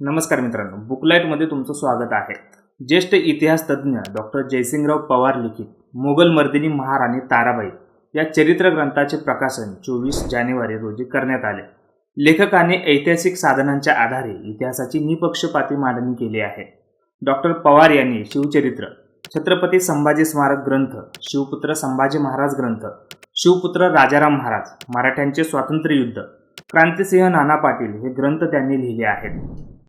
नमस्कार मित्रांनो बुकलाईटमध्ये तुमचं स्वागत आहे. ज्येष्ठ इतिहास तज्ज्ञ डॉक्टर जयसिंगराव पवार लिखित मोगल मर्दिनी महाराणी ताराबाई या चरित्र ग्रंथाचे प्रकाशन चोवीस जानेवारी रोजी करण्यात आले. लेखकाने ऐतिहासिक साधनांच्या आधारे इतिहासाची निपक्षपाती मांडणी केली आहे. डॉक्टर पवार यांनी शिवचरित्र छत्रपती संभाजी स्मारक ग्रंथ शिवपुत्र संभाजी महाराज ग्रंथ शिवपुत्र राजाराम महाराज मराठ्यांचे स्वातंत्र्ययुद्ध क्रांतिसिंह नाना पाटील हे ग्रंथ त्यांनी लिहिले आहेत.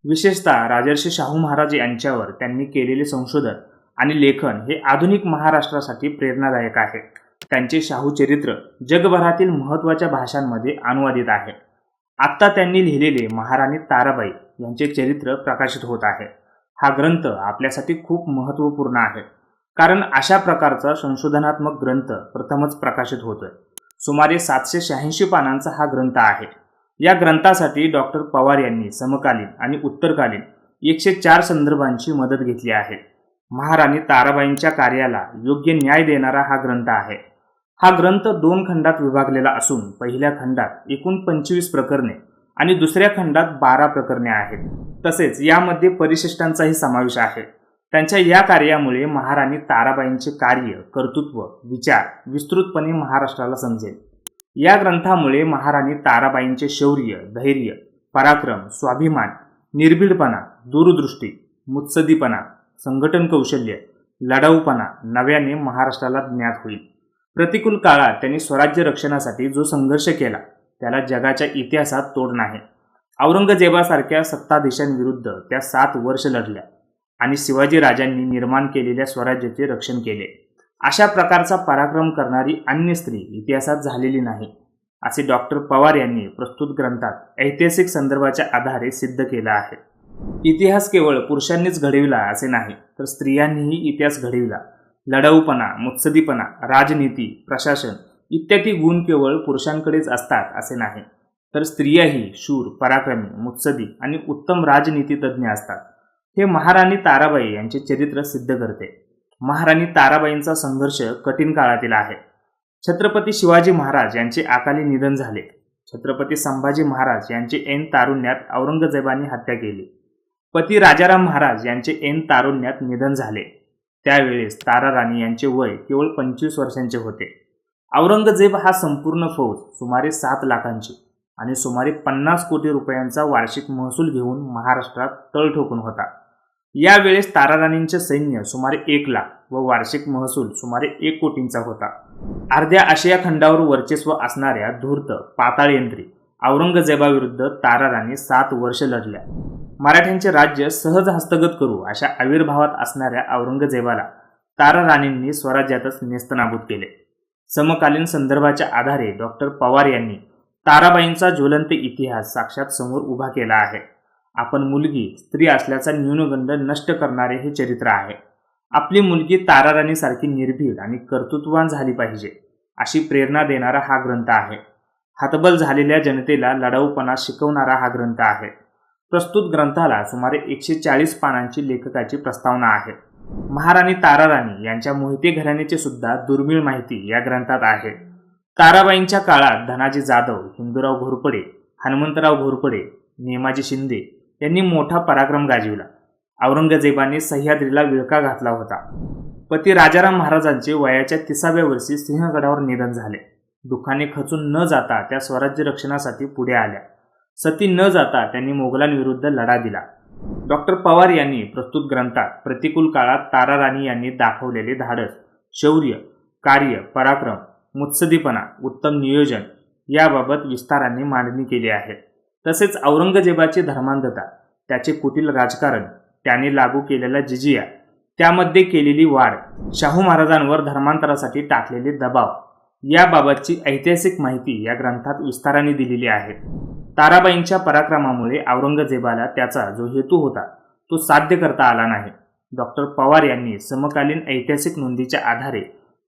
विशेषतः राजर्षी शाहू महाराज यांच्यावर त्यांनी केलेले संशोधन आणि लेखन हे आधुनिक महाराष्ट्रासाठी प्रेरणादायक आहे. त्यांचे शाहू चरित्र जगभरातील महत्त्वाच्या भाषांमध्ये अनुवादित आहे. आत्ता त्यांनी लिहिलेले महाराणी ताराबाई यांचे चरित्र प्रकाशित होत आहे. हा ग्रंथ आपल्यासाठी खूप महत्त्वपूर्ण आहे. कारण अशा प्रकारचा संशोधनात्मक ग्रंथ प्रथमच प्रकाशित होतोय. सुमारे सातशे शहाऐंशी पानांचा हा ग्रंथ आहे. या ग्रंथासाठी डॉक्टर पवार यांनी समकालीन आणि उत्तरकालीन एकशे चार संदर्भांची मदत घेतली आहे. महाराणी ताराबाईंच्या कार्याला योग्य न्याय देणारा हा ग्रंथ आहे. हा ग्रंथ दोन खंडात विभागलेला असून पहिल्या खंडात एकूण पंचवीस प्रकरणे आणि दुसऱ्या खंडात बारा प्रकरणे आहेत. तसेच यामध्ये परिशिष्टांचाही समावेश आहे. त्यांच्या या कार्यामुळे महाराणी ताराबाईंचे कार्य कर्तृत्व विचार विस्तृतपणे महाराष्ट्राला समजेल. या ग्रंथामुळे महाराणी ताराबाईंचे शौर्य धैर्य पराक्रम स्वाभिमान निर्भीडपणा दूरदृष्टी मुत्सदीपणा संघटन कौशल्य लढाऊपणा नव्याने महाराष्ट्राला ज्ञात होईल. प्रतिकूल काळात त्यांनी स्वराज्य रक्षणासाठी जो संघर्ष केला त्याला जगाच्या इतिहासात तोड नाही. औरंगजेबासारख्या सत्ताधीशांविरुद्ध त्या सात वर्ष लढल्या आणि शिवाजी राजांनी निर्माण केलेल्या स्वराज्याचे रक्षण केले. अशा प्रकारचा पराक्रम करणारी अन्य स्त्री इतिहासात झालेली नाही असे डॉक्टर पवार यांनी प्रस्तुत ग्रंथात ऐतिहासिक संदर्भाच्या आधारे सिद्ध केला आहे. इतिहास केवळ पुरुषांनीच घडविला असे नाही तर स्त्रियांनीही इतिहास घडविला. लढाऊपणा मुत्सदीपणा राजनीती प्रशासन इत्यादी गुण केवळ पुरुषांकडेच असतात असे नाही तर स्त्रियाही शूर पराक्रमी मुत्सदी आणि उत्तम राजनीतीतज्ञ असतात. हे महाराणी ताराबाई यांचे चरित्र सिद्ध करते. महाराणी ताराबाईंचा संघर्ष कठीण काळातील आहे. छत्रपती शिवाजी महाराज यांचे अकाली निधन झाले. छत्रपती संभाजी महाराज यांचे ऐन तारुण्यात औरंगजेबाने हत्या केली. पती राजाराम महाराज यांचे ऐन तारुण्यात निधन झाले. त्यावेळेस तारा राणी यांचे वय केवळ पंचवीस वर्षांचे होते. औरंगजेब हा संपूर्ण फौज सुमारे सात लाखांची आणि सुमारे पन्नास कोटी रुपयांचा वार्षिक महसूल घेऊन महाराष्ट्रात तळ ठोकून होता. यावेळेस ताराराणींचे सैन्य सुमारे एक लाख व वार्षिक महसूल सुमारे एक कोटींचा होता. अर्ध्या आशिया खंडावर वर्चस्व असणाऱ्या धूर्त पाताळयंत्री औरंगजेबाविरुद्ध ताराराणी सात वर्ष लढल्या. मराठ्यांचे राज्य सहज हस्तगत करू अशा आविर्भावात असणाऱ्या औरंगजेबाला ताराराणींनी स्वराज्यातच नेस्तनाबूत केले. समकालीन संदर्भाच्या आधारे डॉक्टर पवार यांनी ताराबाईंचा ज्वलंत इतिहास साक्षात समोर उभा केला आहे. आपण मुलगी स्त्री असल्याचा न्यूनगंड नष्ट करणारे हे चरित्र आहे. आपली मुलगी ताराराणीसारखी निर्भीड आणि कर्तृत्ववान झाली पाहिजे अशी प्रेरणा देणारा हा ग्रंथ आहे. हतबल झालेल्या जनतेला लढाऊपणा शिकवणारा हा ग्रंथ आहे. प्रस्तुत ग्रंथाला सुमारे एकशे चाळीस पानांची लेखकाची प्रस्तावना आहे. महाराणी ताराराणी यांच्या मोहिते घराण्याची सुद्धा दुर्मिळ माहिती या ग्रंथात आहे. ताराबाईंच्या काळात धनाजी जाधव हिंदूराव घोरपडे हनुमंतराव घोरपडे नेमाजी शिंदे यांनी मोठा पराक्रम गाजविला. औरंगजेबाने सह्याद्रीला विळका घातला होता. पती राजाराम महाराजांचे वयाच्या तिसाव्या वर्षी सिंहगडावर निधन झाले. दुःखाने खचून न जाता त्या स्वराज्य रक्षणासाठी पुढे आल्या. सती न जाता त्यांनी मोगलांविरुद्ध लढा दिला. डॉक्टर पवार यांनी प्रस्तुत ग्रंथात प्रतिकूल काळात ताराराणी यांनी दाखवलेले धाडस शौर्य कार्य पराक्रम मुत्सदीपणा उत्तम नियोजन याबाबत विस्ताराने मांडणी केली आहे. तसेच औरंगजेबाची धर्मांधता त्याचे कुटील राजकारण त्याने लागू केलेला जिजिया त्यामध्ये केलेली वाढ शाहू महाराजांवर धर्मांतरासाठी टाकलेले दबाव याबाबतची ऐतिहासिक माहिती या ग्रंथात विस्ताराने दिलेली आहे. ताराबाईंच्या पराक्रमामुळे औरंगजेबाला त्याचा जो हेतू होता तो साध्य करता आला नाही. डॉक्टर पवार यांनी समकालीन ऐतिहासिक नोंदीच्या आधारे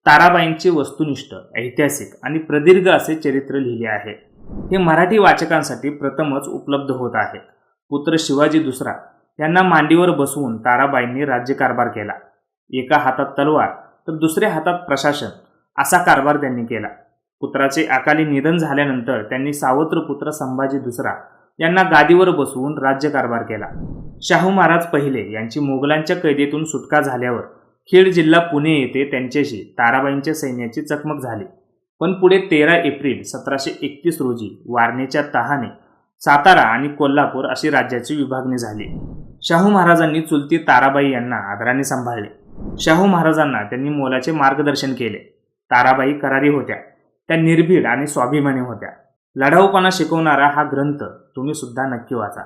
ताराबाईंचे वस्तुनिष्ठ ऐतिहासिक आणि प्रदीर्घ असे चरित्र लिहिले आहे. हे मराठी वाचकांसाठी प्रथमच उपलब्ध होत आहे पुत्र शिवाजी दुसरा यांना मांडीवर बसवून ताराबाईंनी राज्यकारभार केला. एका हातात तलवार तर दुसऱ्या हातात प्रशासन असा कारभार त्यांनी केला. पुत्राचे अकाली निधन झाल्यानंतर त्यांनी सावत्र पुत्र संभाजी दुसरा यांना गादीवर बसवून राज्यकारभार केला. शाहू महाराज पहिले यांची मोगलांच्या कैदेतून सुटका झाल्यावर खेड जिल्हा पुणे येथे त्यांच्याशी ताराबाईंच्या सैन्याची चकमक झाली. पण पुढे तेरा एप्रिल सतराशे एकतीस रोजी वारणेच्या तहाने सातारा आणि कोल्हापूर अशी राज्याची विभागणी झाली. शाहू महाराजांनी चुलती ताराबाई यांना आदराने सांभाळले. शाहू महाराजांना त्यांनी मोलाचे मार्गदर्शन केले. ताराबाई करारी होत्या. त्या निर्भीड आणि स्वाभिमानी होत्या. लढाऊपणा शिकवणारा हा ग्रंथ तुम्ही सुद्धा नक्की वाचा.